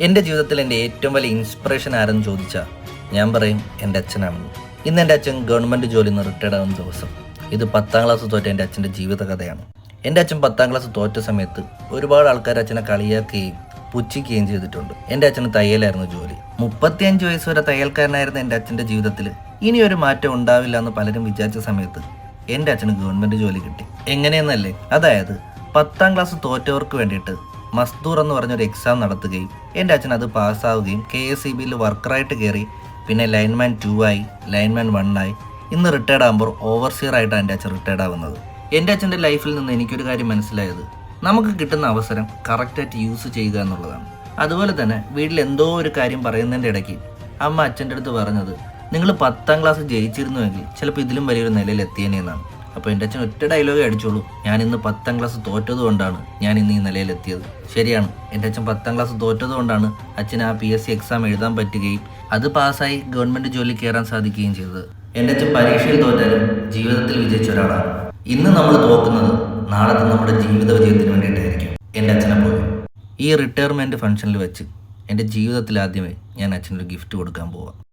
എന്റെ ജീവിതത്തിൽ എന്റെ ഏറ്റവും വലിയ ഇൻസ്പിറേഷൻ ആരെന്ന് ചോദിച്ചാൽ ഞാൻ പറയും എന്റെ അച്ഛനാണ്. ഇന്ന് എന്റെ അച്ഛൻ ഗവൺമെന്റ് ജോലിയിൽ നിന്ന് റിട്ടയർഡ് ആവുന്ന ദിവസം. ഇത് പത്താം ക്ലാസ് തോറ്റ എന്റെ അച്ഛന്റെ ജീവിതകഥയാണ് എന്റെ അച്ഛൻ പത്താം ക്ലാസ് തോറ്റ സമയത്ത് ഒരുപാട് ആൾക്കാർ അച്ഛനെ കളിയാക്കുകയും പുച്ഛിക്കുകയും ചെയ്തിട്ടുണ്ട്. എന്റെ അച്ഛന് തയ്യലായിരുന്നു ജോലി. മുപ്പത്തിയഞ്ച് വയസ്സ് വരെ തയ്യൽക്കാരനായിരുന്ന എന്റെ അച്ഛന്റെ ജീവിതത്തിൽ ഇനി ഒരു മാറ്റം ഉണ്ടാവില്ല എന്ന് പലരും വിചാരിച്ച സമയത്ത് എന്റെ അച്ഛന് ഗവൺമെന്റ് ജോലി കിട്ടി. എങ്ങനെയെന്നല്ലേ? അതായത് പത്താം ക്ലാസ് തോറ്റവർക്ക് വേണ്ടിയിട്ട് മസ്ദൂർ എന്ന് പറഞ്ഞൊരു എക്സാം നടത്തുകയും എന്റെ അച്ഛൻ അത് പാസ്സാവുകയും കെ എസ് സി ബിയിൽ വർക്കറായിട്ട് കയറി പിന്നെ ലൈൻമാൻ ടു ആയി ലൈൻമാൻ വൺ ആയി. ഇന്ന് റിട്ടയർഡ് ആകുമ്പോൾ ഓവർസിയർ ആയിട്ടാണ് എന്റെ അച്ഛൻ റിട്ടയർഡ് ആവുന്നത്. എന്റെ അച്ഛന്റെ ലൈഫിൽ നിന്ന് എനിക്കൊരു കാര്യം മനസ്സിലായത് നമുക്ക് കിട്ടുന്ന അവസരം കറക്റ്റായിട്ട് യൂസ് ചെയ്യുക എന്നുള്ളതാണ്. അതുപോലെ തന്നെ വീട്ടിൽ എന്തോ ഒരു കാര്യം പറയുന്നതിന്റെ ഇടയ്ക്ക് അമ്മ അച്ഛന്റെ അടുത്ത് പറഞ്ഞത് നിങ്ങൾ പത്താം ക്ലാസ് ജയിച്ചിരുന്നുവെങ്കിൽ ചിലപ്പോൾ ഇതിലും വലിയൊരു നിലയിൽ എത്തിയേനെ എന്നാണ്. അപ്പോൾ എന്റെ അച്ഛൻ ഒറ്റ ഡയലോഗ് അടിച്ചോളൂ. ഞാൻ ഇന്ന് പത്താം ക്ലാസ് തോറ്റത് കൊണ്ടാണ് ഞാൻ ഇന്ന് ഈ നിലയിലെത്തിയത്. ശരിയാണ്. എന്റെ അച്ഛൻ പത്താം ക്ലാസ് തോറ്റത് കൊണ്ടാണ് അച്ഛൻ ആ പി എസ് സി എക്സാം എഴുതാൻ പറ്റുകയും അത് പാസ്സായി ഗവൺമെന്റ് ജോലി കയറാൻ സാധിക്കുകയും ചെയ്തത്. എന്റെ അച്ഛൻ പരീക്ഷയിൽ തോറ്റാലും ജീവിതത്തിൽ വിജയിച്ച ഒരാളാണ്. ഇന്ന് നമ്മൾ തോക്കുന്നത് നാളത്തെ നമ്മുടെ ജീവിത വിജയത്തിന് വേണ്ടിയിട്ടായിരിക്കും. എന്റെ അച്ഛനെ പോലെ. ഈ റിട്ടയർമെന്റ് ഫംഗ്ഷനിൽ വെച്ച് എന്റെ ജീവിതത്തിൽ ആദ്യമേ ഞാൻ അച്ഛനൊരു ഗിഫ്റ്റ് കൊടുക്കാൻ പോവാം.